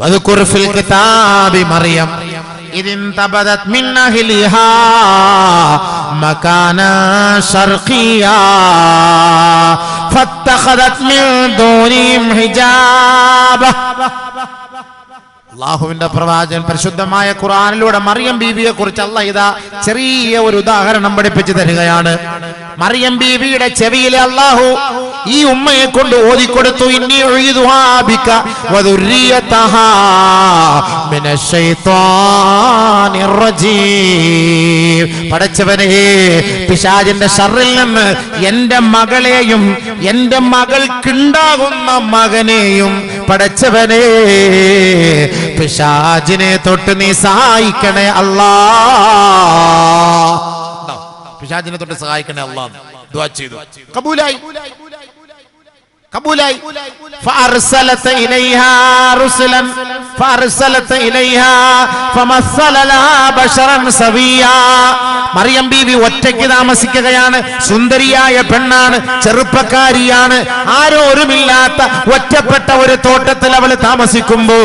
واذكر في الكتاب مريم إذ انتبذت من أهلها مكانا شرقيا فاتخذت من دونهم حجابا അള്ളാഹുവിന്റെ പ്രവാചകൻ പരിശുദ്ധമായ ഖുറാനിലൂടെ മറിയം ബീവിയെ കുറിച്ച് അല്ല ഇതാ ചെറിയ ഒരു ഉദാഹരണം പഠിപ്പിച്ചു തരികയാണ് മറിയം ബീവിയുടെ ചെവിയിലെ അള്ളാഹു ഈ ഉമ്മയെ കൊണ്ട് ഓതിക്കൊടുത്തു. റജീം. പടച്ചവനെ പിശാചിന്റെ ഷറിൽ നിന്ന് എന്റെ മകളെയും എന്റെ മകൾക്കുണ്ടാകുന്ന മകനെയും പടച്ചവനേ പിശാജിനെ തൊട്ട് നീ സഹായിക്കണേ അല്ലാ. പിശാജിനെ തൊട്ട് സഹായിക്കണേ അല്ലാ ദുആ ചെയ്തു. കബൂലായി. കബൂലായി فأرسلت إليها رسلا فأرسلت إليها فمثل لها بشرا سويا മറിയം ബീവി ഒറ്റയ്ക്ക് താമസിക്കുകയാണ് സുന്ദരിയായ പെണ്ണാണ് ചെറുപ്പക്കാരിയാണ് ആരോരുമില്ലാത്ത ഒറ്റപ്പെട്ട ഒരു തോട്ടത്തിൽ അവൾ താമസിക്കുമ്പോ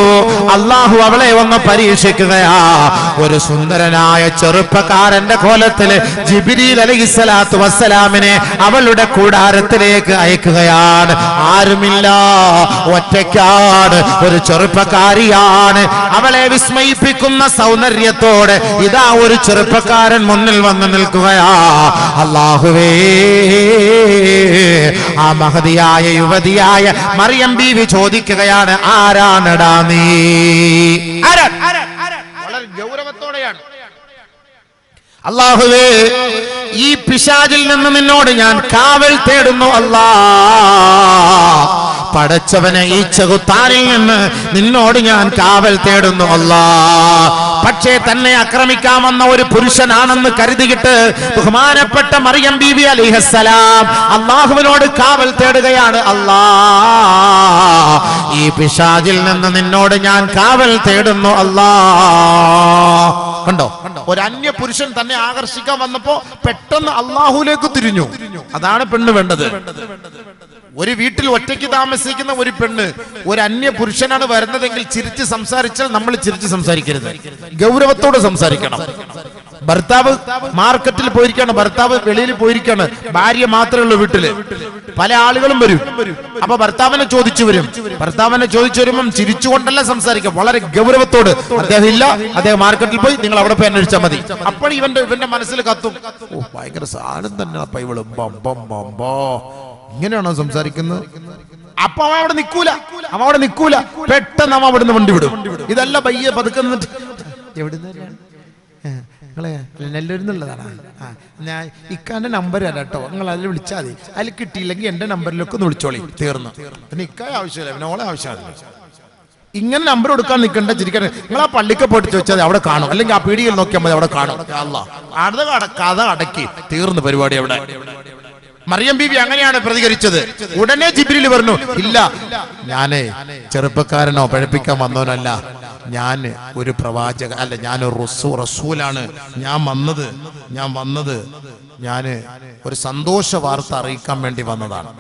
അള്ളാഹു അവളെ ഒന്ന് പരീക്ഷിക്കുകയാ ഒരു സുന്ദരനായ ചെറുപ്പക്കാരന്റെ കോലത്തില് ജിബിരിൽ അലഹിസ്സലാത്തു വസ്സലാമിനെ അവളുടെ കൂടാരത്തിലേക്ക് അയക്കുകയാണ് ആരുമില്ല ഒറ്റയ്ക്കാണ് ഒരു ചെറുപ്പക്കാരിയാണ് അവളെ വിസ്മയിപ്പിക്കുന്ന സൗന്ദര്യത്തോടെ ഇതാ ഒരു ചെറുപ്പക്കാരൻ മുന്നിൽ വന്ന് നിൽക്കുകയാ. അള്ളാഹുവേ ആ മഹതിയായ യുവതിയായ മറിയം ബീവി ചോദിക്കുകയാണ് ആരാണടാ നീ? ആരാ? വളരെ ഗൗരവത്തോടെയാണ്. അള്ളാഹുവേ ഈ പിശാചിൽ നിന്ന് നിന്നോട് ഞാൻ കാവൽ തേടുന്നു അല്ലാ. പടച്ചവനെ ഈ ചെകുത്താനിൽ നിന്ന് നിന്നോട് ഞാൻ കാവൽ തേടുന്നു അല്ല. പക്ഷേ തന്നെ ആക്രമിക്കാമെന്ന ഒരു പുരുഷനാണെന്ന് കരുതിയിട്ട് ബഹുമാനപ്പെട്ട മറിയം ബീബി അലിഹസലാം അള്ളാഹുവിനോട് കാവൽ തേടുകയാണ് അല്ലാ. ഈ പിശാചിൽ നിന്ന് നിന്നോട് ഞാൻ കാവൽ തേടുന്നു അല്ലാ. കണ്ടോ? ഒരു അന്യ പുരുഷൻ തന്നെ ആകർഷിക്കാൻ വന്നപ്പോ പെട്ടെന്ന് അള്ളാഹുലേക്ക് തിരിഞ്ഞു. അതാണ് പെണ്ണ് വേണ്ടത്. ഒരു വീട്ടിൽ ഒറ്റയ്ക്ക് താമസിക്കുന്ന ഒരു പെണ്ണ് ഒരു അന്യ പുരുഷനാണ് വരുന്നതെങ്കിൽ ചിരിച്ച് സംസാരിച്ചാൽ നമ്മൾ ചിരിച്ച് സംസാരിക്കരുത്. ഗൗരവത്തോടെ സംസാരിക്കണം. ഭർത്താവ് മാർക്കറ്റിൽ പോയിരിക്കാണ് ഭർത്താവ് വെളിയിൽ പോയിരിക്കാണ് ഭാര്യ മാത്രമേ ഉള്ളൂ വീട്ടിൽ. പല ആളുകളും വരും. അപ്പൊ ഭർത്താവിനെ ചോദിച്ചു വരും. ഭർത്താവിനെ ചോദിച്ചു വരുമ്പം ചിരിച്ചുകൊണ്ടല്ല സംസാരിക്കുക. വളരെ ഗൗരവത്തോട്. അദ്ദേഹം ഇല്ല അദ്ദേഹം മാർക്കറ്റിൽ പോയി നിങ്ങൾ അവിടെ പോയി അന്വേഷിച്ചാൽ മതി. അപ്പോൾ ഇവന്റെ ഇവന്റെ മനസ്സിൽ കത്തും. ഭയങ്കര സാധനം തന്നെ അപ്പൊ ഇവൾ ബം ബം ബോ. ഇങ്ങനെയാണോ സംസാരിക്കുന്നത്? അപ്പൊ അവൻ അവിടെ നിൽക്കൂല അവൻ അവിടെ നിൽക്കൂല പെട്ടെന്ന് അവൻ അവിടുന്ന് വണ്ടി വിടും. ഇതല്ല പയ്യെ പതുക്കെ നിന്നിട്ട് എവിടുന്ന് നിങ്ങളെ ആ ഞാൻ ഇക്കാന്റെ നമ്പർ തരാം കേട്ടോ. നിങ്ങൾ അതിൽ വിളിച്ചാൽ മതി. അതിൽ കിട്ടിയില്ലെങ്കിൽ എന്റെ നമ്പറിലൊക്കെ ഒന്ന് വിളിച്ചോളി. തീർന്നു. പിന്നെ ഇക്കായ ആവശ്യമില്ല. പിന്നെ ഓളെ ആവശ്യമില്ല ഇങ്ങനെ നമ്പർ കൊടുക്കാൻ നിൽക്കണ്ട ചിരിക്കാൻ നിങ്ങൾ ആ പള്ളിക്ക് പോയിട്ട് ചോദിച്ചാൽ അവിടെ കാണും. അല്ലെങ്കിൽ ആ പീടികയിൽ നോക്കിയാൽ മതി. അവിടെ കാണും. അല്ല കഥ അടക്കി. തീർന്നു പരിപാടി അവിടെ. മറിയം ബീവി അങ്ങനെയാണ് പ്രതികരിച്ചത്. ഉടനെ ജിബ്രിൽ പറഞ്ഞു ഇല്ല ഞാനേ ചെറുപ്പക്കാരനോ പഴപ്പിക്കാൻ വന്നവനല്ല. ഞാൻ ഒരു പ്രവാചക അല്ല ഞാൻ റസൂ റസൂലാണ്. ഞാൻ വന്നത് ഞാൻ വന്നത് ഞാൻ ഒരു സന്തോഷ വാർത്ത അറിയിക്കാൻ വേണ്ടി വന്നതാണ്.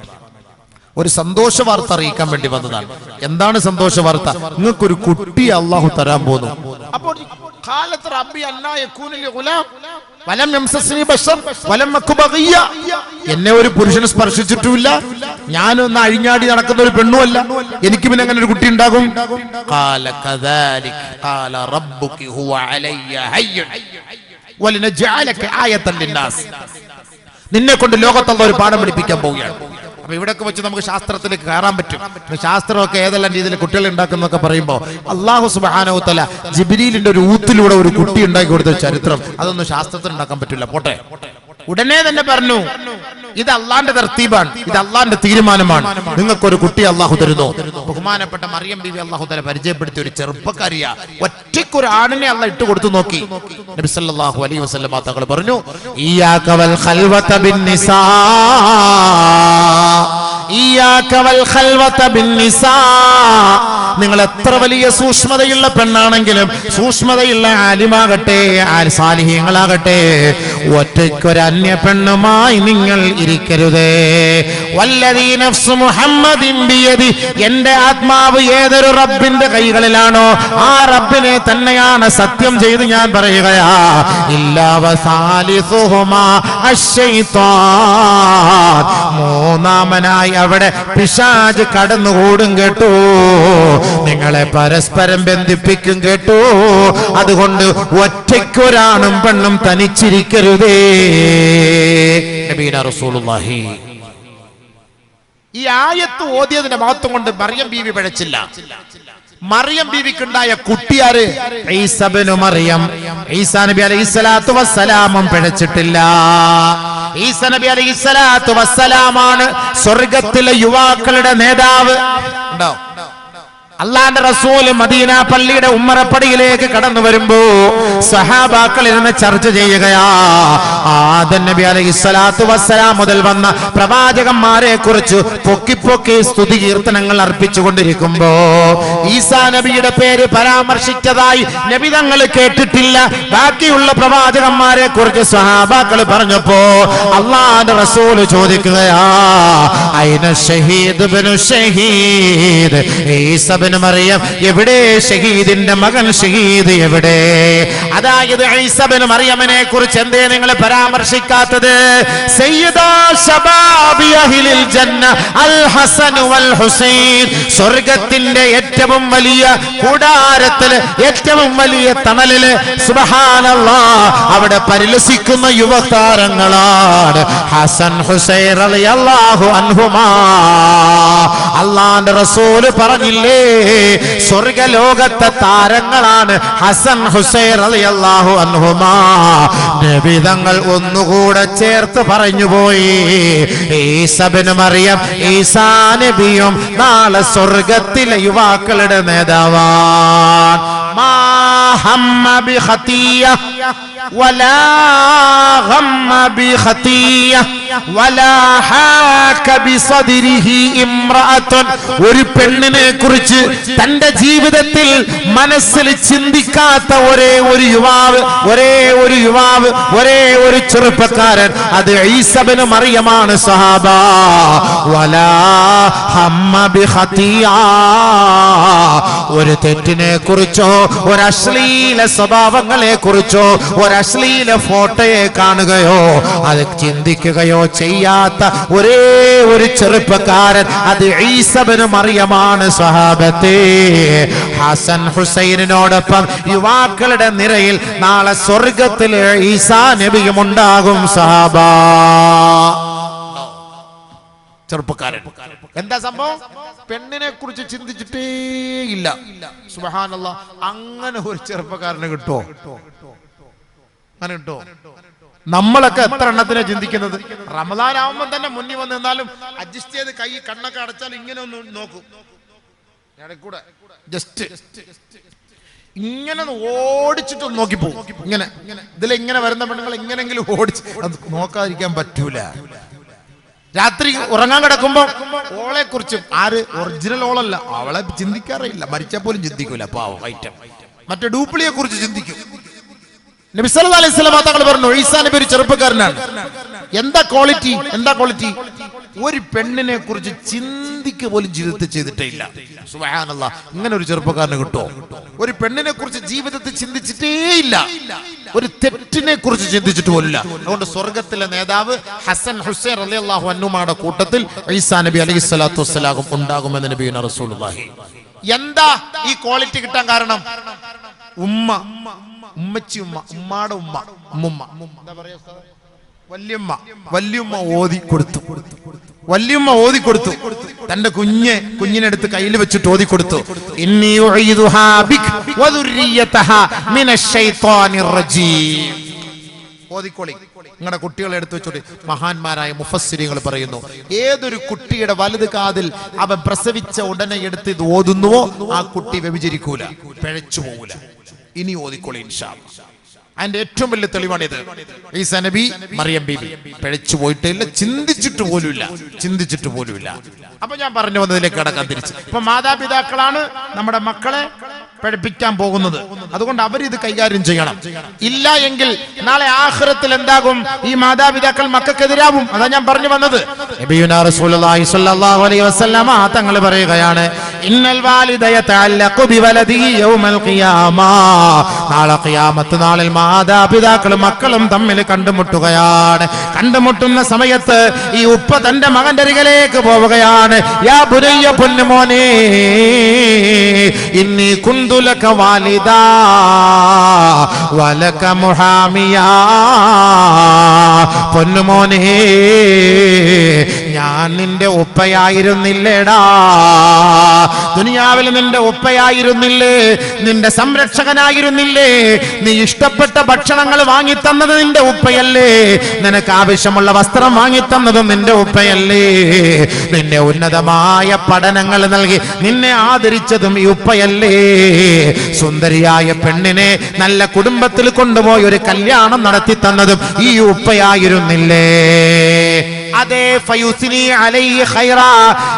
ഒരു സന്തോഷ വാർത്ത അറിയിക്കാൻ വേണ്ടി വന്നതാണ്. എന്താണ് സന്തോഷ വാർത്ത? നിങ്ങൾക്കൊരു കുട്ടി അള്ളാഹു തരാൻ പോകുന്നു. അപ്പോൾ വലം വലം എന്നെ ഒരു പുരുഷന് സ്പർശിച്ചിട്ടുമില്ല. ഞാനൊന്ന് അഴിഞ്ഞാടി നടക്കുന്ന ഒരു പെണ്ണുമല്ല. എനിക്ക് പിന്നെ അങ്ങനെ ഒരു കുട്ടി ഉണ്ടാകും. നിന്നെ കൊണ്ട് ലോകത്തുള്ള ഒരു പാഠം പഠിപ്പിക്കാൻ പോവുകയാണ്. അപ്പൊ ഇവിടെയൊക്കെ വെച്ച് നമുക്ക് ശാസ്ത്രത്തിലേക്ക് കയറാൻ പറ്റും. ശാസ്ത്രമൊക്കെ ഏതെല്ലാം രീതിയിൽ കുട്ടികൾ ഉണ്ടാക്കുന്നൊക്കെ പറയുമ്പോൾ അള്ളാഹു സുബാനോത്തല ജിബിരിലിന്റെ ഒരു ഊത്തിലൂടെ ഒരു കുട്ടി ഉണ്ടാക്കി കൊടുത്ത ചരിത്രം. അതൊന്നും ശാസ്ത്രത്തിൽ ഉണ്ടാക്കാൻ പറ്റില്ല. പോട്ടെ. ഉടനെ തന്നെ പറഞ്ഞു ഇത് അള്ളാന്റെ തർത്തീബാണ് ഇത് അള്ളാന്റെ തീരുമാനമാണ്. നിങ്ങൾക്കൊരു കുട്ടി അള്ളാഹു തരുന്നു. ബഹുമാനപ്പെട്ട മറിയം ബി അള്ളാഹു തല പരിചയപ്പെടുത്തിയ ഒരു ചെറുപ്പക്കാരിയ. ഒറ്റയ്ക്കൊരു ആണിനെ അള്ള ഇട്ട് കൊടുത്തു നോക്കി. നബി സല്ലല്ലാഹു അലൈഹി വസല്ലം തങ്ങൾ പറഞ്ഞു ഇയ്യാക വൽ ഖൽവത ബിൻ നിസാ. നിങ്ങൾ എത്ര വലിയ സൂക്ഷ്മതയുള്ള പെണ്ണാണെങ്കിലും സൂക്ഷ്മതയുള്ള ആലിമാകട്ടെ സാലിഹ്യങ്ങളാകട്ടെ ഒറ്റയ്ക്കൊരു അന്യ പെണ്ണുമായി നിങ്ങൾ ഇരിക്കരുതേ. വല്ലതീ നഫ്സു മുഹമ്മദിൻ ബിയദി എന്റെ ആത്മാവ് ഏതൊരു റബ്ബിന്റെ കൈകളിലാണോ ആ റബ്ബിനെ തന്നെയാണ് സത്യം ചെയ്ത് ഞാൻ പറയുകയാ. മൂന്നാമനായ അശ്ശൈത്താൻ. അവിടെ പിശാജ് കടന്നുകൂടും കേട്ടോ. നിങ്ങളെ പരസ്പരം ബന്ധിപ്പിക്കും കേട്ടോ. അതുകൊണ്ട് ഒറ്റയ്ക്കൊരാണും പെണ്ണും തനിച്ചിരിക്കരുതേ. റസൂലുള്ളാഹി. ഈ ആയത്ത് ഓതിയതിന്റെ മഹത്വം കൊണ്ട് മറിയം ബീവി പിഴച്ചില്ല. മറിയം ബീവിക്കുണ്ടായ കുട്ടിയാര് ഈസബനു മറിയം. ഈസാ നബി അലൈഹി സ്വലാത്തു വസ്സലാമും പിഴച്ചിട്ടില്ല. ഈസ നബി അലൈഹി സ്വലാത്തു വസ്സലാമാണ് സ്വർഗത്തിലെ യുവാക്കളുടെ നേതാവ്. ഉണ്ടോ അള്ളാന്റെ റസൂൽ മദീന പള്ളിയുടെ ഉമ്മറപ്പടിയിലേക്ക് കടന്നു വരുമ്പോ സഹാബാക്കൾ ഇരുന്ന് ചർച്ച ചെയ്യുകയാ. ആദൻ നബി അലൈഹി സ്വലാത്തു വസ്സലാം മുതൽ വന്ന പ്രവാചകന്മാരെ കുറിച്ച് പൊക്കി പൊക്കി സ്തുതി കീർത്തനങ്ങൾ അർപ്പിച്ചുകൊണ്ടിരിക്കുമ്പോ ഈസാ നബിയുടെ പേര് പരാമർശിച്ചതായി നബി തങ്ങൾ കേട്ടിട്ടില്ല. ബാക്കിയുള്ള പ്രവാചകന്മാരെ കുറിച്ച് സഹാബാക്കൾ പറഞ്ഞപ്പോ അള്ളാന്റെ റസൂൽ ചോദിക്കുകയാ ഷഹീദ് ഷഹീദ് ഈസ ബിനു മറിയം എവിടെ ഷഹീദിന്റെ മകൻ ഷഹീദ് എവിടെ? അതായത് ഐസബിന് മറിയമ്മനെ കുറിച്ച് എന്തേ നിങ്ങൾ പരാമർശിക്കാത്തത്? സ്വർഗത്തിന്റെ ഏറ്റവും വലിയ കൂടാരത്തിൽ ഏറ്റവും വലിയ തണലിൽ സുബ്ഹാനല്ലാ അവിടെ പരിലസിക്കുന്ന യുവതാരങ്ങളാണ്. ഹസൻ ഹുസൈൻ റളിയല്ലാഹു അൻഹുമാ. അള്ളാന്റെ റസൂൽ പറഞ്ഞില്ലേ? സ്വർഗലോകത്തെ താരങ്ങളാണ് ഹസൻ ഹുസൈൻ റളിയല്ലാഹു അൻഹുമാ. നബിതങ്ങൾ ഒന്നുകൂടെ ചേർത്ത് പറഞ്ഞു പോയി. ഈസബിന് മറിയം ഈസാ നബിയും നാളെ സ്വർഗത്തിലെ യുവാക്കളുടെ നേതാവാൻ മാ ഹമ്മ ബിഖതിയ ولا غم بخطية ولا حاك بصدره امرأة ഒരു പെണ്ണിനെ കുറിച്ച് തന്റെ ജീവിതത്തിൽ മനസ്സിൽ ചിന്തിക്കാത്ത ഒരേ ഒരു യുവാവ് ഒരേ ഒരു യുവാവ് ഒരേ ഒരു ചെറുപ്പക്കാരൻ അത് ഈസബിന് മറിയമാണ് സഹാബ വലാ ഹമ്മ ബിഖതിയ ഒരു തെറ്റിനെ കുറിച്ചോ ഒരു അശ്ലീല സ്വഭാവങ്ങളെ കുറിച്ചോ ഒരശ്ലീല ഫോട്ടോയെ കാണുകയോ അത് ചിന്തിക്കുകയോ ചെയ്യാത്ത ഒരേ ഒരു ചെറുപ്പക്കാരൻ അത് ഈസബന് മറിയമാണ് സ്വഹാബത്തെ. ഹസൻ ഹുസൈനോടൊപ്പം യുവാക്കളുടെ നിരയിൽ നാളെ സ്വർഗത്തിൽ ഈസാ നബിയും ഉണ്ടാകും സഹാബ ചെറുപ്പക്കാരൻ. എന്താ സംഭവം? പെണ്ണിനെ കുറിച്ച് ചിന്തിച്ചിട്ടേ ഇല്ല. സുബഹാനല്ല അങ്ങനെ ഒരു ചെറുപ്പക്കാരനെ കിട്ടുമോ അങ്ങനെ കിട്ടുമോ നമ്മളൊക്കെ എത്ര എണ്ണത്തിനെ ചിന്തിക്കുന്നത്? റമദാൻ ആവുമ്പോൾ തന്നെ മുന്നിൽ വന്ന് നിന്നാലും അഡ്ജസ്റ്റ് ചെയ്ത് കൈ കണ്ണൊക്കെ അടച്ചാൽ ഇങ്ങനെ ഒന്ന് നോക്കും. ജസ്റ്റ് ഇങ്ങനെ ഓടിച്ചിട്ട് ഒന്ന് നോക്കി പോകും ഇങ്ങനെ. ഇതിൽ ഇങ്ങനെ വരുന്ന പെണ്ണുങ്ങൾ എങ്ങനെങ്കിലും ഓടിച്ച് നോക്കാതിരിക്കാൻ പറ്റൂല. രാത്രി ഉറങ്ങാൻ കിടക്കുമ്പോ ഓളെ കുറിച്ചും ആര് ഒറിജിനൽ ഓളല്ല. അവളെ ചിന്തിക്കാറില്ല മരിച്ചാൽ പോലും ചിന്തിക്കൂല. പാവം. ഐറ്റം. മറ്റേ ഡൂപ്ലിയെ കുറിച്ച് ചിന്തിക്കും. നബി സല്ലല്ലാഹു അലൈഹി തങ്ങൾ പറഞ്ഞു ഈസാ നബി ഒരു ചെറുപ്പക്കാരനാണ്. എന്താ ക്വാളിറ്റി എന്താ ക്വാളിറ്റി ഒരു പെണ്ണിനെ കുറിച്ച് ചിന്തിക്കുക പോലും ജീവിതത്തിൽ ചെയ്തിട്ടേ ഇല്ല ഇങ്ങനെ ഒരു ചെറുപ്പക്കാരന് കിട്ടുമോ ഒരു പെണ്ണിനെ കുറിച്ച് ജീവിതത്തിൽ ചിന്തിച്ചിട്ടേ ഇല്ല ഒരു തെറ്റിനെ കുറിച്ച് ചിന്തിച്ചിട്ട് പോലില്ല അതുകൊണ്ട് സ്വർഗത്തിലെ നേതാവ് ഹസൻ ഹുസൈൻ അലി അള്ളാഹു അന്നുമാടെ കൂട്ടത്തിൽ ഈസാ നബി അലൈഹി സ്വലാത്തു വസ്സലാഹും ഉണ്ടാകുമെന്ന് നബീന റസൂൽ എന്താ ഈ ക്വാളിറ്റി കിട്ടാൻ കാരണം? ഉമ്മ ഉമ്മച്ചി ഉമ്മ ഉമ്മാടെ ഉമ്മ ഉമ്മുമ്മ. എന്താ പറയാ ഉസ്താദേ? വല്യമ്മ വല്യമ്മ ഓതി കൊടുത്തു. വല്യമ്മ ഓതി കൊടുത്തു. തന്റെ കുഞ്ഞ് കുഞ്ഞിനെടുത്ത് കയ്യിൽ വെച്ചിട്ട് ഓതി കൊടുത്തു. ഇന്നി ഓതിക്കോളി. നിങ്ങളുടെ കുട്ടികളെ എടുത്തു വെച്ചോളി. മഹാന്മാരായ മുഫസ്സിരികൾ പറയുന്നു ഏതൊരു കുട്ടിയുടെ വലത് കാതിൽ അവൻ പ്രസവിച്ച ഉടനെ എടുത്ത് ഇത് ഓതുന്നുവോ ആ കുട്ടി വ്യഭിചരിക്കൂല പിഴച്ചു പോകൂല. ഇനി ഓതിക്കോളി ഇൻഷാ. അതിന്റെ ഏറ്റവും വലിയ തെളിവാണിത്. ഈ സനബി മറിയം ബീബി പിഴച്ചു പോയിട്ടില്ല ചിന്തിച്ചിട്ട് പോലുമില്ല ചിന്തിച്ചിട്ട് പോലുമില്ല. അപ്പൊ ഞാൻ പറഞ്ഞു വന്നതിലേക്ക് കടക്കാൻ തിരിച്ച്. ഇപ്പൊ മാതാപിതാക്കളാണ് നമ്മുടെ മക്കളെ പഠിപ്പിക്കാൻ പോകുന്നത്. അതുകൊണ്ട് അവർ ഇത് കൈകാര്യം ചെയ്യണം. ഇല്ല എങ്കിൽ നാളെ ആഹ്റത്തിൽ എന്താകും? ഈ മാതാപിതാക്കൾ മക്കൾക്കെതിരാവും. അതാ ഞാൻ പറഞ്ഞു വന്നത്. തങ്ങൾ പറയുകയാണ് ഇന്നൽ നാളെ ഖിയാമത്ത് നാളിൽ മാതാപിതാക്കളും മക്കളും തമ്മിൽ കണ്ടുമുട്ടുകയാണ്. കണ്ടുമുട്ടുന്ന സമയത്ത് ഈ ഉപ്പ തന്റെ മകന്റെ അരികിലേക്ക് പോവുകയാണ്. യാ ബുരയ്യ പൊന്നുമോനെ ഇന്നി കുന്തുലക വാലിദാ വലക മുഹാമിയ. പൊന്നുമോനെ ഞാൻ നിന്റെ ഉപ്പയായിരുന്നില്ലേടാ. ദുനിയാവിൽ നിന്റെ ഉപ്പയായിരുന്നില്ലേ? നിന്റെ സംരക്ഷകനായിരുന്നില്ലേ? നീ ഇഷ്ടപ്പെട്ട ഭക്ഷണങ്ങൾ വാങ്ങി വാങ്ങിത്തന്നത് നിന്റെ ഉപ്പയല്ലേ? നിനക്ക് ആവശ്യമുള്ള വസ്ത്രം വാങ്ങി തന്നതും നിന്റെ ഉപ്പയല്ലേ? നിന്നെ ഉന്നതമായ പഠനങ്ങൾ നൽകി നിന്നെ ആദരിച്ചതും ഈ ഉപ്പയല്ലേ? സുന്ദരിയായ പെണ്ണിനെ നല്ല കുടുംബത്തിൽ കൊണ്ടുപോയി ഒരു കല്യാണം നടത്തി തന്നതും ഈ ഉപ്പയായിരുന്നില്ലേ? അതേ ഖൈറ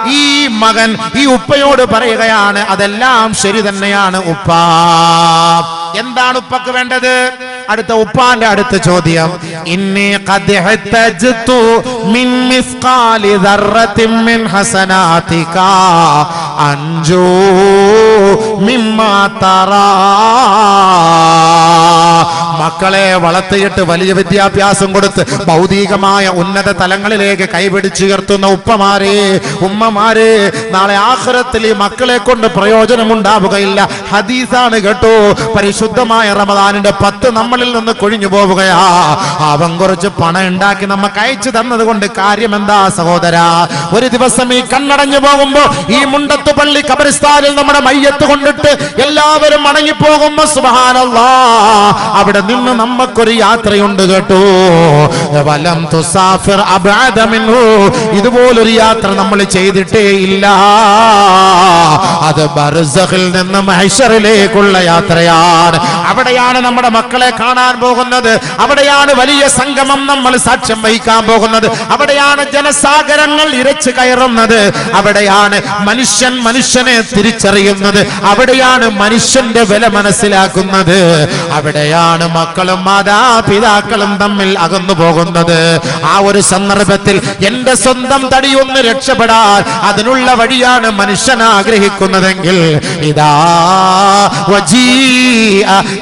ഈ മകൻ ഈ ഉപ്പയോട് പറയുകയാണ് അതെല്ലാം ശരി തന്നെയാണ് ഉപ്പ. എന്താണ് ഉപ്പക്ക് വേണ്ടത്? അടുത്ത ഉപ്പാന്റെ അടുത്ത ചോദ്യം. ഇന്നേ മിൻ മിൻ ഹസനാതിക. അൻജു മിമ്മാത്തറ തറാ. മക്കളെ വളർത്തിയിട്ട് വലിയ വിദ്യാഭ്യാസം കൊടുത്ത് ഭൗതികമായ ഉന്നത തലങ്ങളിലേക്ക് കൈപിടിച്ചുയർത്തുന്ന ഉപ്പമാരെ ഉമ്മമാരെ നാളെ ആഖിറത്തിൽ ഈ മക്കളെ കൊണ്ട് പ്രയോജനമുണ്ടാവുകയില്ല. ഹദീസാണ് കേട്ടോ. പരിശുദ്ധമായ റമദാനിന്റെ പത്ത് നമ്മളിൽ നിന്ന് കൊഴിഞ്ഞു പോവുകയാ. അവൻ കുറച്ച് പണം ഉണ്ടാക്കി നമുക്ക് അയച്ചു തന്നത് കൊണ്ട് കാര്യം എന്താ സഹോദര? ഒരു ദിവസം ഈ കണ്ണടഞ്ഞു പോകുമ്പോ ഈ മുണ്ടത്ത് പള്ളി കബറിസ്ഥാനിൽ നമ്മുടെ മയ്യത്ത് കൊണ്ടിട്ട് എല്ലാവരും മടങ്ങിപ്പോകുമ്പോ പോകുമ്പോ സുബഹാനല്ലാ അവിടെ നിന്ന് നമുക്കൊരു യാത്രയുണ്ട് കേട്ടോ. തുസാഫിർ ഇതുപോലൊരു യാത്ര നമ്മൾ ചെയ്തിട്ടേ ഇല്ല. അത് ബർസഖിൽ നിന്ന് മഹേശ്വറിലേക്കുള്ള യാത്രയാണ്. അവിടെയാണ് നമ്മുടെ മക്കളെ കാണാൻ പോകുന്നത്. അവിടെയാണ് വലിയ സംഗമം നമ്മൾ സാക്ഷ്യം വഹിക്കാൻ പോകുന്നത്. അവിടെയാണ് ജനസാഗരങ്ങൾ ഇരച്ചു കയറുന്നത്. അവിടെയാണ് മനുഷ്യൻ മനുഷ്യനെ തിരിച്ചറിയുന്നത്. അവിടെയാണ് മനുഷ്യന്റെ വില മനസ്സിലാക്കുന്നത്. അവിടെയാണ് മക്കളും മാതാപിതാക്കളും തമ്മിൽ അകന്നു പോകുന്നത്. ആ ഒരു സന്ദർഭത്തിൽ എന്റെ സ്വന്തം തടിയൊന്ന് രക്ഷപ്പെടാൻ അതിനുള്ള വഴിയാണ് മനുഷ്യൻ ആഗ്രഹിക്കുന്നതെങ്കിൽ ഇതാ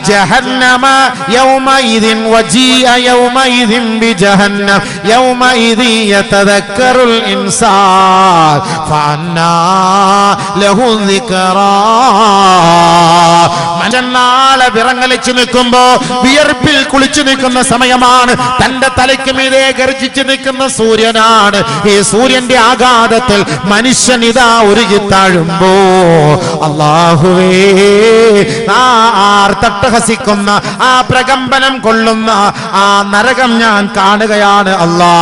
جهنم يومئذ وجيء يومئذ بجهنم. يومئذ يتذكر الإنسان فأنا له الذكرى. ദിക്റാ മനുഷ്യൻ നാളെ വിറങ്ങലിച്ചു നിൽക്കുമ്പോ വിയർപ്പിൽ കുളിച്ചു നിൽക്കുന്ന സമയമാണ്. തന്റെ തലയ്ക്ക് മീതെ ഗർജിച്ചു നിൽക്കുന്ന സൂര്യനാണ്. ഈ സൂര്യന്റെ ആഘാതത്തിൽ മനുഷ്യൻ ഇതാ ഒരുകി താഴുമ്പോ. അള്ളാഹുവേ ആ ആർത്തട്ടഹസിക്കുന്ന ആ പ്രകമ്പനം കൊള്ളുന്ന ആ നരകം ഞാൻ കാണുകയാണ് അല്ലാ.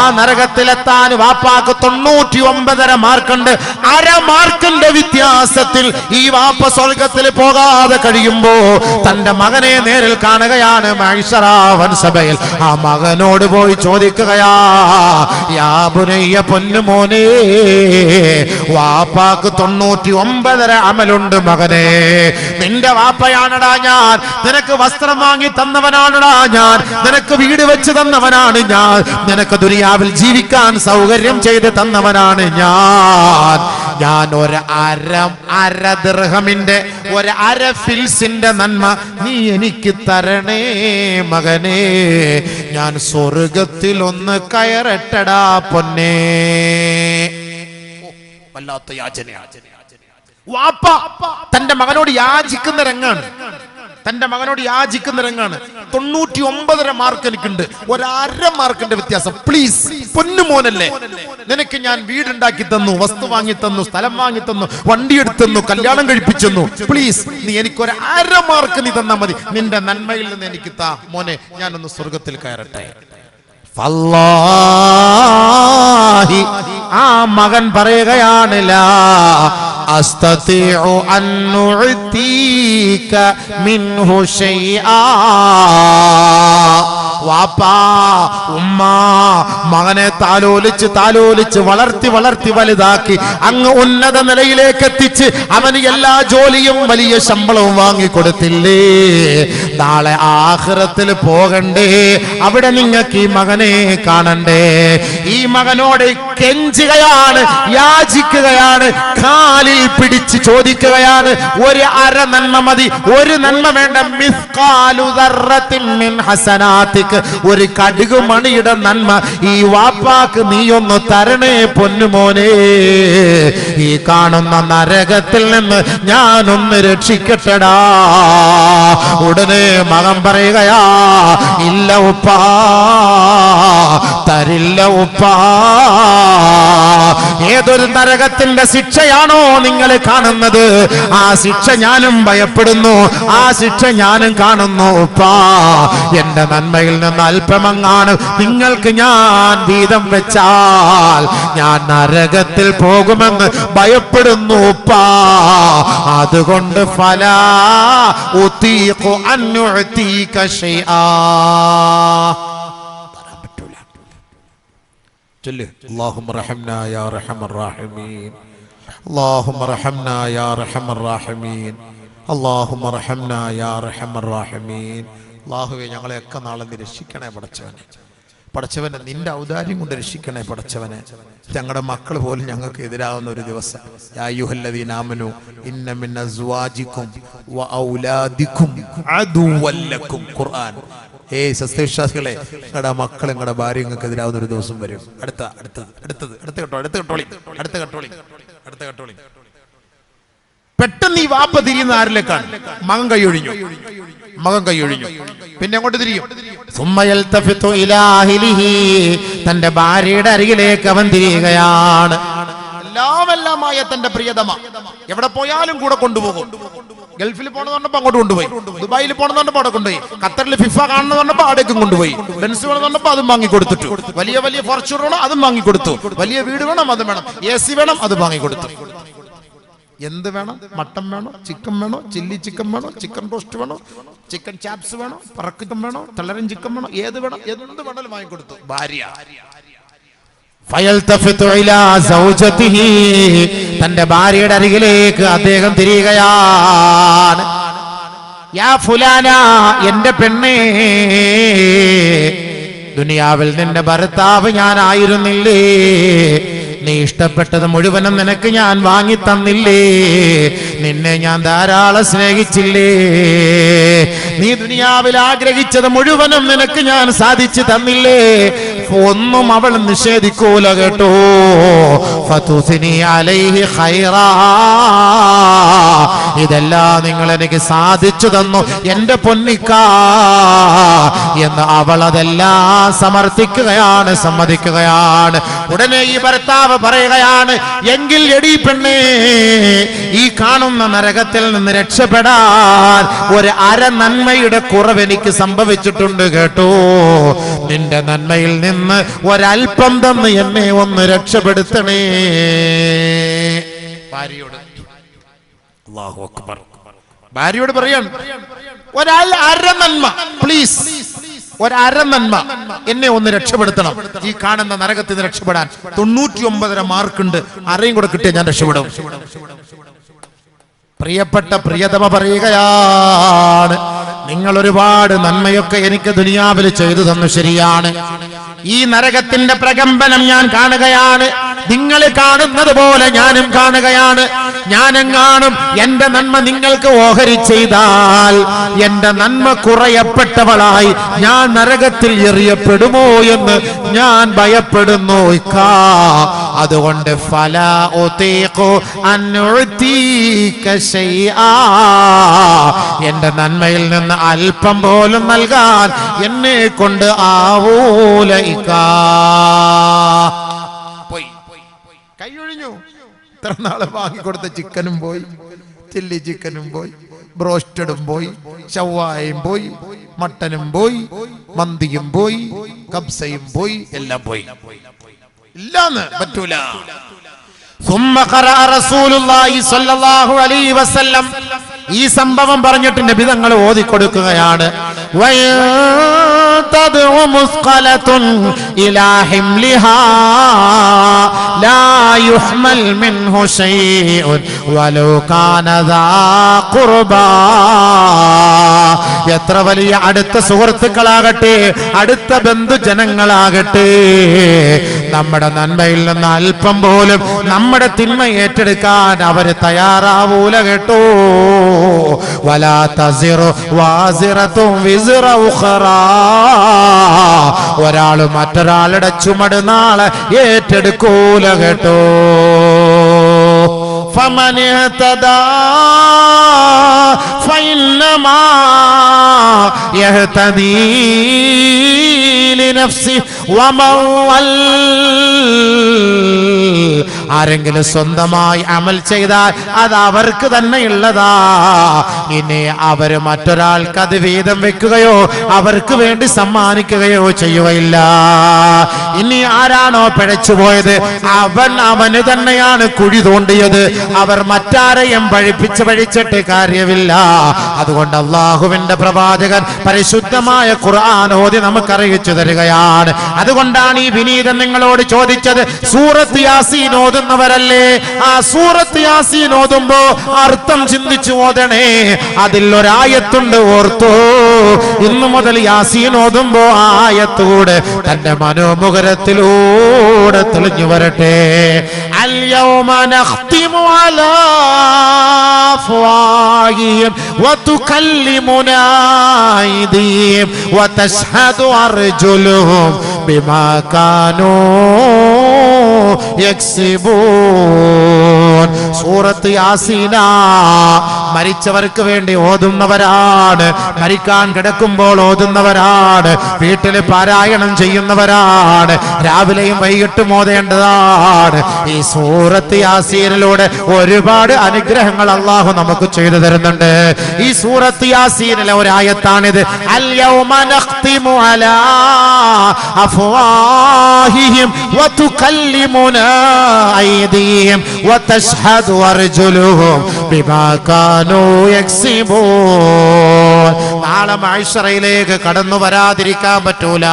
ആ നരകത്തിലെത്താൻ വാപ്പാക്ക് തൊണ്ണൂറ്റി ഒമ്പതര മാർക്കുണ്ട്. അര മാർക്കിന്റെ വ്യത്യാസത്തിൽ ഈ വാപ്പ സ്വർഗത്തിൽ പോകാതെ കഴിയുമ്പോ തന്റെ മകനെ നേരിൽ കാണുകയാണ് മഹിഷറാവൻ സഭയിൽ. ആ മകനോട് പോയി ചോദിക്കുകയാ പൊന്നുമോനെ വാപ്പാക്ക് തൊണ്ണൂറ്റി ഒമ്പതര അമലുണ്ട് മകനെ. നിന്റെ വാപ്പയാണടാ ഞാൻ. നിനക്ക് വസ്ത്രം വാങ്ങി തന്നവനാണടാ ഞാൻ. നിനക്ക് വീട് വെച്ച് തന്നവനാണ് ഞാൻ. നിനക്ക് ദുനിയാവിൽ ജീവിക്കാൻ സൗകര്യം ചെയ്ത് തന്നവനാണ് ഞാൻ. ഞാൻ ഒരു അര അര ദൃഹമിന്റെ ഒരു അര ഫിൽസിന്റെ നന്മ നീ എനിക്ക് തരണേ മകനേ. ഞാൻ സ്വർഗത്തിൽ ഒന്ന് കയറട്ടടാ പൊന്നേ. വല്ലാത്ത യാചന വാപ്പ തന്റെ മകനോട് യാചിക്കുന്ന രംഗാണ്. തന്റെ മകനോട് യാചിക്കുന്ന രംഗാണ്. തൊണ്ണൂറ്റി ഒമ്പതര മാർക്ക് എനിക്കുണ്ട്. ഒരര മാർക്കിന്റെ വ്യത്യാസം. പ്ലീസ് പൊന്നുമോനല്ലേ? നിനക്ക് ഞാൻ വീടുണ്ടാക്കി തന്നു വസ്തു വാങ്ങി തന്നു സ്ഥലം വാങ്ങി തന്നു വണ്ടി എടുത്തെന്നു കല്യാണം കഴിപ്പിച്ചെന്നു. പ്ലീസ് നീ എനിക്ക് ഒരു അര മാർക്ക് നീ തന്നാ മതി. നിന്റെ നന്മയിൽ നിന്ന് എനിക്ക് താ. മോനെ ഞാനൊന്ന് സ്വർഗത്തിൽ കയറട്ടെ. ആ മകൻ പറയുകയാണ് أستطيع أن نعطيك منه شيئا. വാപ്പാ ഉമ്മ മകനെ താലോലിച്ച് താലോലിച്ച് വളർത്തി വളർത്തി വലുതാക്കി അങ്ങ് ഉന്നത നിലയിലേക്ക് എത്തിച്ച് അവന് എല്ലാ ജോലിയും വലിയ ശമ്പളവും വാങ്ങിക്കൊടുത്തില്ലേ? നാളെ ആഹ്റത്തിൽ പോകണ്ടേ അവിടെ നിങ്ങൾക്ക് ഈ മകനെ കാണണ്ടേ. ഈ മകനോട് കെഞ്ചുകയാണ് യാചിക്കുകയാണ് കാലിൽ പിടിച്ച് ചോദിക്കുകയാണ് ഒരു അര നന്മ മതി ഒരു നന്മ വേണ്ട മിസ് കാലുതറത്തിൻ മിൻ ഹസനാത്തിക്ക് ഒരു കടുക് മണിയുടെ നന്മ ഈ വാപ്പാക്ക് നീ ഒന്ന് തരണേ പൊന്നുമോനെ ഈ കാണുന്ന നരകത്തിൽ നിന്ന് ഞാനൊന്ന് രക്ഷിക്കട്ടടാ. ഉടനെ മകൻ പറയുകയാ ഇല്ല ഉപ്പാ തരില്ല ഉപ്പാ. ഏതൊരു നരകത്തിന്റെ ശിക്ഷയാണോ നിങ്ങൾ കാണുന്നത്? ആ ശിക്ഷ ഞാനും ഭയപ്പെടുന്നു. ആ ശിക്ഷ ഞാനും കാണുന്നു ഉപ്പാ. എന്റെ നന്മയിൽ നിന്ന് അല്പമങ്ങാണ് നിങ്ങൾക്ക് ഞാൻ വീതം വെച്ചാൽ ഞാൻ നരകത്തിൽ പോകുമെന്ന് ഭയപ്പെടുന്നു ഉപ്പാ അതുകൊണ്ട് ഫലാ ഉതീഖു അൻ നുഅ്തീക ശൈആ പറയാൻ പറ്റൂല ചൊല്ല് اللهم رحمنا يا رحم الراحمين اللهم رحمنا يا رحم الراحمين اللهم رحمنا يا رحم الراحمين അള്ളാഹുവെ ഞങ്ങളെയൊക്കെ നാളെ നീ രക്ഷിക്കണേ പടച്ചവനെ. പടച്ചവനെ നിന്റെ ഔദാര്യം കൊണ്ട് രക്ഷിക്കണേ പടച്ചവനെ. ഞങ്ങളുടെ മക്കൾ പോലും ഞങ്ങൾക്ക് എതിരാകുന്ന ഒരു ദിവസം. വ ഖുർആൻ. ഏയ് സസ്യവിശ്വാസികളെ നിങ്ങളുടെ മക്കൾ നിങ്ങളുടെ ഭാര്യ നിങ്ങൾക്ക് എതിരാവുന്ന ഒരു ദിവസം വരും. അടുത്ത അടുത്തത് അടുത്തത് അടുത്ത കേട്ടോ അടുത്ത കെട്ടോളി അടുത്ത കെട്ടോളി അടുത്ത കെട്ടോളി. പെട്ടെന്ന് ഈ വാപ്പ തിരിയുന്ന ആരിലേക്കാണ്? മകൻ കൈയൊഴിഞ്ഞു. മകൻ കൈയൊഴിഞ്ഞു. പിന്നെ അങ്ങോട്ട് തിരിയും? സുമ്മയൽ. തന്റെ ഭാര്യയുടെ അരികിലേക്ക് അവൻ തിരിയുകയാണ്. എല്ലാം എല്ലാമായ തന്റെ പ്രിയതമ എവിടെ പോയാലും കൂടെ കൊണ്ടുപോകും. ഗൾഫിൽ പോണെന്ന് പറഞ്ഞപ്പോ അങ്ങോട്ട് കൊണ്ടുപോയി. ദുബായിൽ പോണെന്ന് പറഞ്ഞപ്പോ അവിടെ കൊണ്ടുപോയി. ഖത്തറിൽ ഫിഫ കാണുന്ന പറഞ്ഞപ്പോ അവിടേക്കും കൊണ്ടുപോയി. ബെൻസ് വേണം പറഞ്ഞപ്പോ അതും വാങ്ങി കൊടുത്തിട്ടു വലിയ വലിയ ഫോർച്യൂൺ വേണം അതും വാങ്ങി കൊടുത്തു വലിയ വീട് വേണം അതും വേണം. എ സി വേണം അതും വാങ്ങി കൊടുത്തു എന്ത് വേണം? മട്ടൻ വേണോ? ചിക്കൻ വേണോ? ചില്ലി ചിക്കൻ വേണോ? ചിക്കൻ റോസ്റ്റ് വേണോ? ചിക്കൻ ചാപ്സ് വേണോ? പറക്കിത്തം വേണോ? തളരൻ ചിക്കൻ വേണോ? ഏത് വേണം? എന്ത് വേണമെങ്കിലും വാങ്ങിക്കൊടുത്തു ഭാര്യ. തന്റെ ഭാര്യയുടെ അരികിലേക്ക് അദ്ദേഹം തിരിയുകയാണ്. യാ ഫുലാന എന്റെ പെണ്ണേ ദുനിയാവിൽ നിന്റെ ഭർത്താവ് ഞാനായിരുന്നില്ലേ? നീ ഇഷ്ടപ്പെട്ടത് മുഴുവനും നിനക്ക് ഞാൻ വാങ്ങി തന്നില്ലേ? നിന്നെ ഞാൻ ധാരാളം സ്നേഹിച്ചില്ലേ? നീ ദുനിയാവിൽ ആഗ്രഹിച്ചത് മുഴുവനും നിനക്ക് ഞാൻ സാധിച്ചു തന്നില്ലേ? ഒന്നും അവൾ നിഷേധിക്കൂല കേട്ടോ. അലൈഹി ഇതെല്ലാം നിങ്ങൾ എനിക്ക് സാധിച്ചു തന്നു. എന്റെ പൊന്നിക്ക എന്ന് അവൾ അതെല്ലാം സമർത്ഥിക്കുകയാണ് സമ്മതിക്കുകയാണ്. ഉടനെ ഈ ഭർത്താവ് പറയുകയാണ് എങ്കിൽ എടി പെണ്ണേ ഈ കാണുന്ന നരകത്തിൽ നിന്ന് രക്ഷപ്പെടാൻ ഒരു അര നന്മയുടെ കുറവ് എനിക്ക് സംഭവിച്ചിട്ടുണ്ട് കേട്ടോ. നിന്റെ നന്മയിൽ നിന്ന് ഒരൽപ്പം തന്ന് എന്നെ ഒന്ന് രക്ഷപ്പെടുത്തണേ. ഭാര്യയോട് അല്ലാഹു അക്ബർ. ഭാര്യയോട് പറയാം ഒരാൾ അരനന്മ പ്ലീസ് ഒരര നന്മ. എന്നെ ഒന്ന് രക്ഷപ്പെടുത്തണം. ഈ കാണുന്ന നരകത്തിൽ നിന്ന് രക്ഷപ്പെടാൻ തൊണ്ണൂറ്റി ഒമ്പതര മാർക്കുണ്ട്. അരയും കൂടെ കിട്ടിയ ഞാൻ രക്ഷപ്പെടും. പ്രിയപ്പെട്ട പ്രിയതമ പറയുകയാണ്. നിങ്ങൾ ഒരുപാട് നന്മയൊക്കെ എനിക്ക് ദുനിയാവിൽ ചെയ്തു തന്നു ശരിയാണ്. ഈ നരകത്തിന്റെ പ്രകമ്പനം ഞാൻ കാണുകയാണ്. നിങ്ങൾ കാണുന്നത് പോലെ ഞാനും കാണുകയാണ് ഞാനും കാണും എന്റെ നന്മ നിങ്ങൾക്ക് ഓഹരി ചെയ്താൽ എന്റെ നന്മ കുറയപ്പെട്ടവളായി ഞാൻ നരകത്തിൽ എറിയപ്പെടുമോ എന്ന് ഞാൻ ഭയപ്പെടുന്നു. അതുകൊണ്ട് ഫല ശൈആ. എന്റെ നന്മയിൽ നിന്ന് അല്പം പോലും നൽകാൻ എന്നെ കൊണ്ട് ആവൂല എത്ര നാളെ വാങ്ങിക്കൊടുത്ത ചിക്കനും പോയി ചില്ലി ചിക്കനും പോയി ബ്രോസ്റ്റഡും പോയി ചവ്വായും പോയി മട്ടനും പോയി മന്തിയും പോയി കബ്സയും പോയി എല്ലാം പോയി. ഇല്ലാന്ന് പറ്റൂല. ഈ സംഭവം പറഞ്ഞിട്ട് നബി തങ്ങൾ വയ وَإِن تَدْعُ مُثْقَلَةٌ إِلَى حِمْلِهَا لَا يُحْمَلْ مِنْهُ شَيْءٌ وَلَوْ كَانَ ذَا قُرْبَى എത്ര വലിയ അടുത്ത സുഹൃത്തുക്കളാകട്ടെ അടുത്ത ബന്ധുജനങ്ങളാകട്ടെ നമ്മുടെ നന്മയിൽ നിന്ന് അല്പം പോലും നമ്മുടെ തിന്മ ഏറ്റെടുക്കാൻ അവര് തയ്യാറാവൂല കേട്ടോ വലാ തസിറു വാസിറത്തും വിസിറ ഉഖറാ. ഒരാള് മറ്റൊരാളുടെ ചുമട് നാളെ ഏറ്റെടുക്കൂല കേട്ടോ فمن اهتدى فإنما يهتدي لنفسه ومن ضل ആരെങ്കിലും സ്വന്തമായി അമൽ ചെയ്താൽ അത് അവർക്ക് തന്നെ ഉള്ളതാ ഇനി അവർ മറ്റൊരാൾക്ക് അത് വീതം വെക്കുകയോ അവർക്ക് വേണ്ടി സമ്മാനിക്കുകയോ ചെയ്യുകയില്ല. ഇനി ആരാണോ പിഴച്ചുപോയത് അവൻ അവന് തന്നെയാണ് കുഴി തോണ്ടിയത്. അവർ മറ്റാരെയും പഴിപ്പിച്ച് പഴിച്ചിട്ട് കാര്യമില്ല. അതുകൊണ്ട് അള്ളാഹുവിന്റെ പ്രവാചകൻ പരിശുദ്ധമായ ഖുർആൻ ഓതി നമുക്ക് അറിയിച്ചു തരികയാണ്. അതുകൊണ്ടാണ് ഈ വിനീതൻ നിങ്ങളോട് ചോദിച്ചത് സൂറത്ത് യാസീൻ ഓതുന്നവരല്ലേ ആ സൂറത്ത് യാസീൻ ഓതുമ്പോ അർത്ഥം ചിന്തിച്ചു ഓതണേ അതിൽ ഒരായത്തുണ്ട് ഓർത്തോ ഇന്നു മുതൽ യാസീൻ ഓതുമ്പോ ആ ആയത്തൂടെ തന്റെ മനോമുഖരത്തിലൂടെ തെളിഞ്ഞു വരട്ടെ اليوم نختم على أفواههم وتكلمنا أيديهم وتشهد أرجلهم بما كانوا يكسبون സൂറത്ത് യാസീന മരിച്ചവർക്ക് വേണ്ടി ഓതുന്നവരാണ്. മരിക്കാൻ കിടക്കുമ്പോൾ ഓതുന്നവരാണ്. വീട്ടിൽ പാരായണം ചെയ്യുന്നവരാണ്. രാവിലെയും വൈകിട്ടും ഓതേണ്ടതാണ്. ഈ സൂറത്ത് യാസീനിലൂടെ ഒരുപാട് അനുഗ്രഹങ്ങൾ അള്ളാഹു നമുക്ക് ചെയ്തു തരുന്നുണ്ട്. ഈ സൂറത്ത് യാസീനിലെ ഒരായത്താണിത്. അല്ലയോ നാളെ മാഴ്സറയിലേക്ക് കടന്നു വരാതിരിക്കാൻ പറ്റൂല.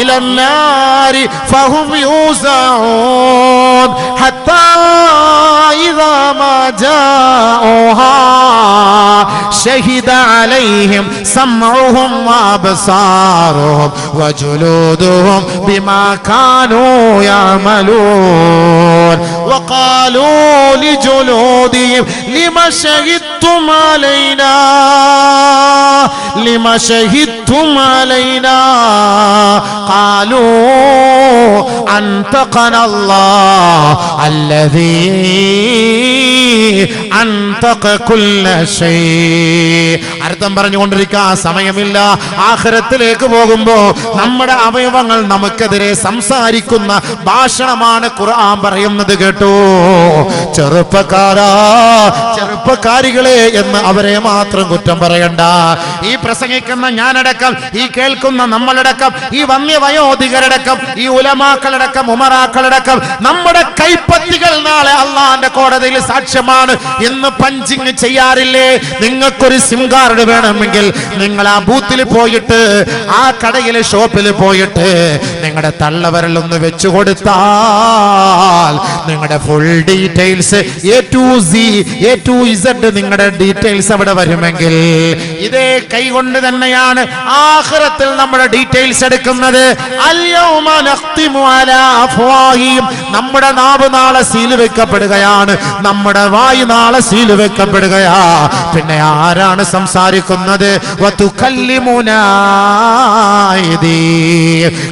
ഇലന്നാരി ഫഹും شهد عليهم سمعهم وأبصارهم وجلودهم بما كانوا يعملون. وقالوا لجلودهم لم شهدتم علينا؟ لم شهدتم علينا؟ قالوا أنطقنا الله الذي അർത്ഥം പറഞ്ഞുകൊണ്ടിരിക്കാൻ സമയമില്ല. ആഖിറത്തിലേക്ക് പോകുമ്പോ നമ്മുടെ അവയവങ്ങൾ നമുക്കെതിരെ സംസാരിക്കുന്ന ഭാഷണമാണ് ഖുർആൻ പറയുന്നത് കേട്ടോ. ചെറുപ്പക്കാരാ ചെറുപ്പക്കാരികളെ എന്ന് അവരെ മാത്രം കുറ്റം പറയണ്ട. ഈ പ്രസംഗിക്കുന്ന ഞാനടക്കം ഈ കേൾക്കുന്ന നമ്മളടക്കം ഈ വന്യവയോധികരടക്കം ഈ ഉലമാക്കളടക്കം ഉമറാക്കളടക്കം നമ്മുടെ കൈപ്പത്തികൾ നാളെ അള്ളാന്റെ കോടതിയിൽ സാക്ഷ്യമാണ് ഇന്ന് പഞ്ചിങ് ചെയ്യാറില്ലേ? നിങ്ങൾക്കൊരു സിം കാർഡ് വേണമെങ്കിൽ നിങ്ങൾ ആ ബൂത്തിൽ പോയിട്ട് ആ കടയിലെ ഷോപ്പിൽ പോയിട്ട് നിങ്ങളുടെ തള്ളവരൽ ഒന്ന് വെച്ചു കൊടുത്താൽ നിങ്ങളുടെ full details A to C A to Z നിങ്ങളുടെ ഡീറ്റെയിൽസ് അവിടെ വരുമെങ്കിൽ ഇതേ കൈകൊണ്ട് തന്നെയാണ് ആഹ്റത്തിൽ നമ്മുടെ ഡീറ്റെയിൽസ് എടുക്കുന്നത്. നമ്മുടെ നാവ് നാളെ സീൽ വെക്കപ്പെടുകയാണ്. നമ്മുടെ വായു നാളെ സീൽ വെക്കപ്പെടുകയാ. പിന്നെ ആരാണ് സംസാരിക്കുന്നത്.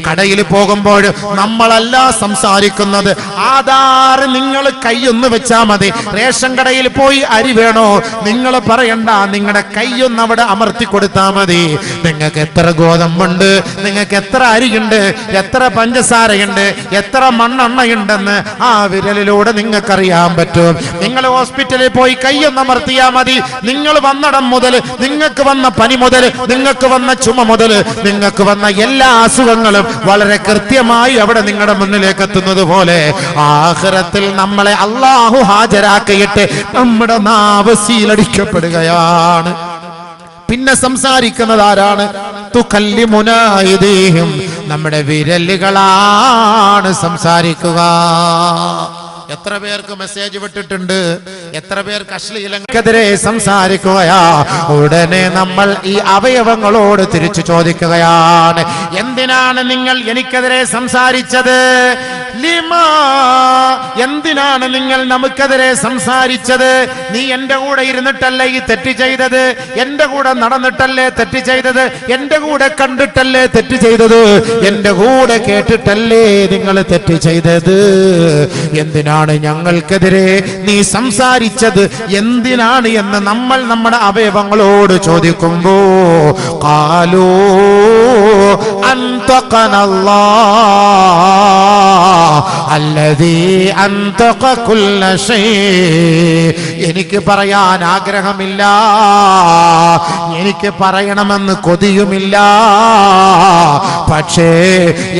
കടയിൽ പോകുമ്പോൾ നമ്മളല്ല സംസാരിക്കുന്നത്. ആധാർ നിങ്ങൾ കൈയൊന്ന് വെച്ചാ മതി. റേഷൻ കടയിൽ പോയി അരി വേണോ? നിങ്ങൾ പറയണ്ട. നിങ്ങളുടെ കൈയൊന്ന് അവിടെ അമർത്തി കൊടുത്താ മതി. നിങ്ങൾക്ക് എത്ര ഗോതമ്പുണ്ട്? നിങ്ങൾക്ക് എത്ര അരിയുണ്ട്? എത്ര പഞ്ചസാരയുണ്ട്? എത്ര മണ്ണെണ്ണയുണ്ടെന്ന് ആ വിരലിലൂടെ നിങ്ങൾക്കറിയാൻ പറ്റും. നിങ്ങൾ ഹോസ്പിറ്റലിൽ പോയി കൈയൊന്നമർത്തിയാ മതി. നിങ്ങൾ വന്നടം മുതൽ നിങ്ങൾക്ക് വന്ന പനി മുതൽ നിങ്ങൾക്ക് വന്ന ചുമ മുതൽ നിങ്ങൾക്ക് വന്ന എല്ലാ അസുഖങ്ങളും വളരെ കൃത്യമായി അവിടെ നിങ്ങളുടെ മുന്നിലേക്ക് എത്തുന്നത് പോലെ ആഹ്റത്തിൽ നമ്മളെ അള്ളാഹു ഹാജരാക്കിയിട്ട് നമ്മുടെ നാവ് സീലടിക്കപ്പെടുകയാണ്. പിന്നെ സംസാരിക്കുന്നത് ആരാണ്? തുകല്ലിമുനായിദേഹം നമ്മുടെ വിരലുകളാണ് സംസാരിക്കുക. എത്ര പേർക്ക് മെസ്സേജ് വിട്ടിട്ടുണ്ട്? എത്ര പേർക്ക് അശ്ലീലങ്ങൾക്കെതിരെ സംസാരിക്കുകയാ. ഉടനെ നമ്മൾ ഈ അവയവങ്ങളോട് തിരിച്ചു ചോദിക്കുകയാണ്. എന്തിനാണ് നിങ്ങൾ എനിക്കെതിരെ സംസാരിച്ചത്? ലിമാ എന്തിനാണ് നിങ്ങൾ നമുക്കെതിരെ സംസാരിച്ചത്? നീ എന്റെ കൂടെ ഇരുന്നിട്ടല്ലേ ഈ തെറ്റ് ചെയ്തത്? എന്റെ കൂടെ നടന്നിട്ടല്ലേ തെറ്റ് ചെയ്തത്? എന്റെ കൂടെ കണ്ടിട്ടല്ലേ തെറ്റ് ചെയ്തത്? എന്റെ കൂടെ കേട്ടിട്ടല്ലേ നിങ്ങൾ തെറ്റ് ചെയ്തത്? എന്തിനാണ് ഞങ്ങൾക്കെതിരെ നീ സംസാരിച്ചത്? എന്തിനാണ് എന്ന് നമ്മൾ നമ്മുടെ അവയവങ്ങളോട് ചോദിക്കുമ്പോ കാലോ അന്തകനല്ലാ അല്ലതീ എനിക്ക് പറയാൻ ആഗ്രഹമില്ല. എനിക്ക് പറയണമെന്ന് കൊതിയുമില്ല. പക്ഷേ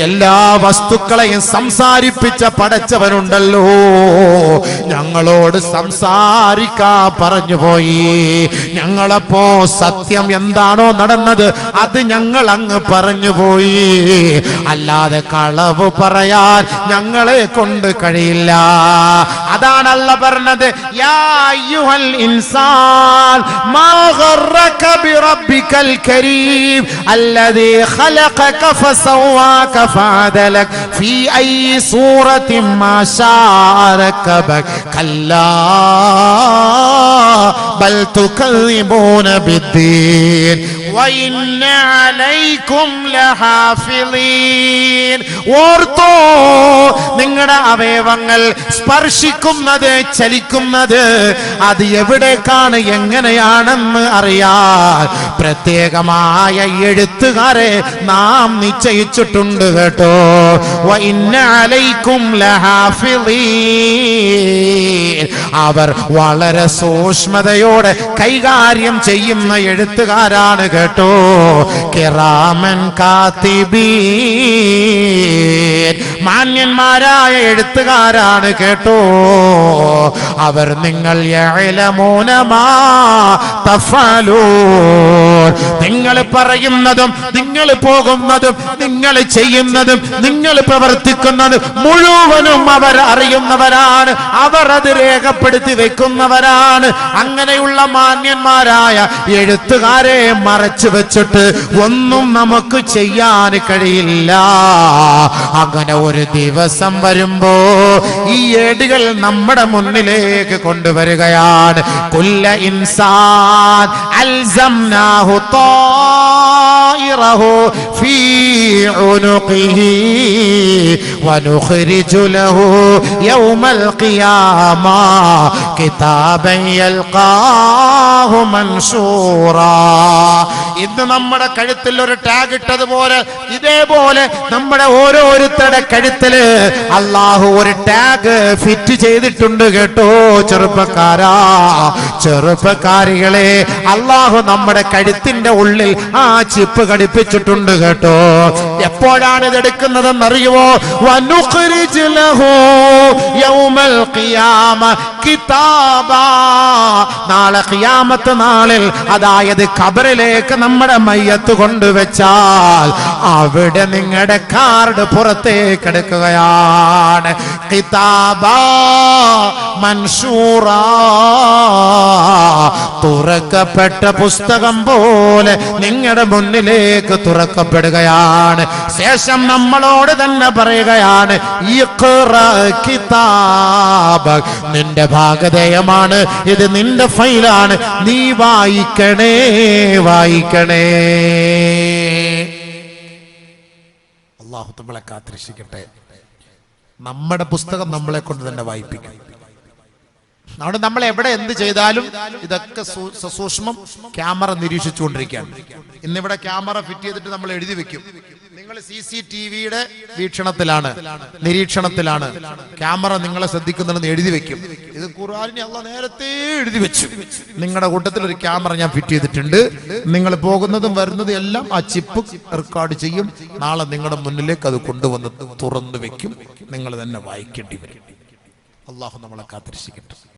എല്ലാ വസ്തുക്കളെയും സംസാരിപ്പിച്ച പടച്ചവനുണ്ടല്ലോ. ഞങ്ങളോട് സംസാരിക്കാ പറഞ്ഞു പോയി. ഞങ്ങളപ്പോ സത്യം എന്താണോ നടന്നത് അത് ഞങ്ങൾ അങ്ങ് പറഞ്ഞു പോയി. അല്ലാതെ കളവ് പറയാൻ ഞങ്ങളെ കൊണ്ട് കഴിയില്ല അതാണല്ല പറഞ്ഞത് യാ അയ്യുഹൽ ഇൻസാൻ മാ ഗറക ബിറബ്ബിക്കൽ കരീം الذي خلقك فسواك فعدلك في أي صورة ما شاء ركبك كلا بل تكذبون بالدين وإن عليكم لحافظين ഓർത്തോ നിങ്ങളുടെ അവയവങ്ങൾ സ്പർശിക്കുന്നത് ചലിക്കുന്നത് അത് എവിടേക്കാണ് എങ്ങനെയാണെന്ന് അറിയാൻ പ്രത്യേകമായ എഴുത്തുകാരെ നാം നിശ്ചയിച്ചിട്ടുണ്ട് കേട്ടോ വഇന്ന അലൈക്കും ലഹാഫിളീൻ. അവർ വളരെ സൂക്ഷ്മതയോടെ കൈകാര്യം ചെയ്യുന്ന എഴുത്തുകാരാണ് കേട്ടോ. കിറാമൻ കാത്തിബീ മാന്യന്മാരായ എഴുത്തുകാരാണ് കേട്ടോ. അവർ നിങ്ങൾ. നിങ്ങൾ പറയുന്നതും നിങ്ങൾ പോകുന്നതും നിങ്ങൾ ചെയ്യുന്നതും നിങ്ങൾ പ്രവർത്തിക്കുന്നതും മുഴുവനും അവർ അറിയുന്നവരാണ്. അവർ അത് രേഖപ്പെടുത്തി വെക്കുന്നവരാണ്. അങ്ങനെയുള്ള മാന്യന്മാരായ എഴുത്തുകാരെ മറച്ചു വെച്ചിട്ട് ഒന്നും നമുക്ക് ചെയ്യാൻ കഴിയില്ല. അങ്ങനെ ഒരു ദിവസം വരുമ്പോ ഈ ഏടുകൾ നമ്മുടെ മുന്നിലേക്ക് കൊണ്ടുവരികയാണ്. കൊല്ല ഇൻസാൻ അൽസം അൽസംനാഹു طائره في عنقه ونخرج له يوم القيامة كتابا يلقاه منشورا ഇന്ന് നമ്മുടെ കഴുത്തിൽ ഒരു ടാഗ് ഇട്ടതുപോലെ ഇതേപോലെ നമ്മുടെ ഓരോരുത്തരുടെ കഴുത്തില് അള്ളാഹു ഒരു ടാഗ് ഫിറ്റ് ചെയ്തിട്ടുണ്ട് കേട്ടോ ചെറുപ്പക്കാരാ ചെറുപ്പക്കാരികളെ അള്ളാഹു നമ്മുടെ കഴുത്തിന്റെ ഉള്ളിൽ ആ ചിപ്പ് ഘടിപ്പിച്ചിട്ടുണ്ട് കേട്ടോ. എപ്പോഴാണ് ഇത് എടുക്കുന്നതെന്ന് അറിയുമോ നാളെ ഖിയാമത്ത് നാളിൽ അതായത് കബറിലേക്ക് നമ്മുടെ മയ്യത്ത് കൊണ്ടുവച്ചാൽ അവിടെ നിങ്ങളുടെ കാർഡ് പുറത്തേക്ക് എടുക്കുകയാണ്. കിതാബ മൻഷൂറ. തുറക്കപ്പെട്ട പുസ്തകം പോലെ നിങ്ങളുടെ മുന്നിലേക്ക് തുറക്കപ്പെടുകയാണ്. ശേഷം നമ്മളോട് തന്നെ പറയുകയാണ്. നിന്റെ ഭാഗധേയമാണ് ഇത് നിന്റെ ഫൈലാണ് നീ വായിക്കണേ വായിക്കണേ. അള്ളാഹു നമ്മളെ കാത്തിരക്ഷിക്കട്ടെ. നമ്മുടെ പുസ്തകം നമ്മളെ കൊണ്ട് തന്നെ വായിപ്പിക്കും അതുകൊണ്ട് നമ്മൾ എവിടെ എന്ത് ചെയ്താലും ഇതൊക്കെ സസൂക്ഷ്മം ക്യാമറ നിരീക്ഷിച്ചുകൊണ്ടിരിക്കുകയാണ്. ഇന്നിവിടെ ക്യാമറ ഫിറ്റ് ചെയ്തിട്ട് നമ്മൾ എഴുതി വെക്കും. നിങ്ങൾ സി സി ടി വിയുടെ വീക്ഷണത്തിലാണ് നിരീക്ഷണത്തിലാണ് ക്യാമറ നിങ്ങളെ ശ്രദ്ധിക്കുന്നുണ്ടെന്ന് എഴുതി വെക്കും. ഇത് ഖുർആാനിനെ അല്ല നേരത്തെ എഴുതി വെച്ചു. നിങ്ങളുടെ കൂട്ടത്തിൽ ഒരു ക്യാമറ ഞാൻ ഫിറ്റ് ചെയ്തിട്ടുണ്ട്. നിങ്ങൾ പോകുന്നതും വരുന്നതും എല്ലാം ആ ചിപ്പ് റെക്കോർഡ് ചെയ്യും. നാളെ നിങ്ങളുടെ മുന്നിലേക്ക് അത് കൊണ്ടുവന്ന് തുറന്നു വെക്കും. നിങ്ങൾ തന്നെ വായിക്കേണ്ടി വരും. അള്ളാഹു നമ്മളെ കാത്തിരിക്കട്ടെ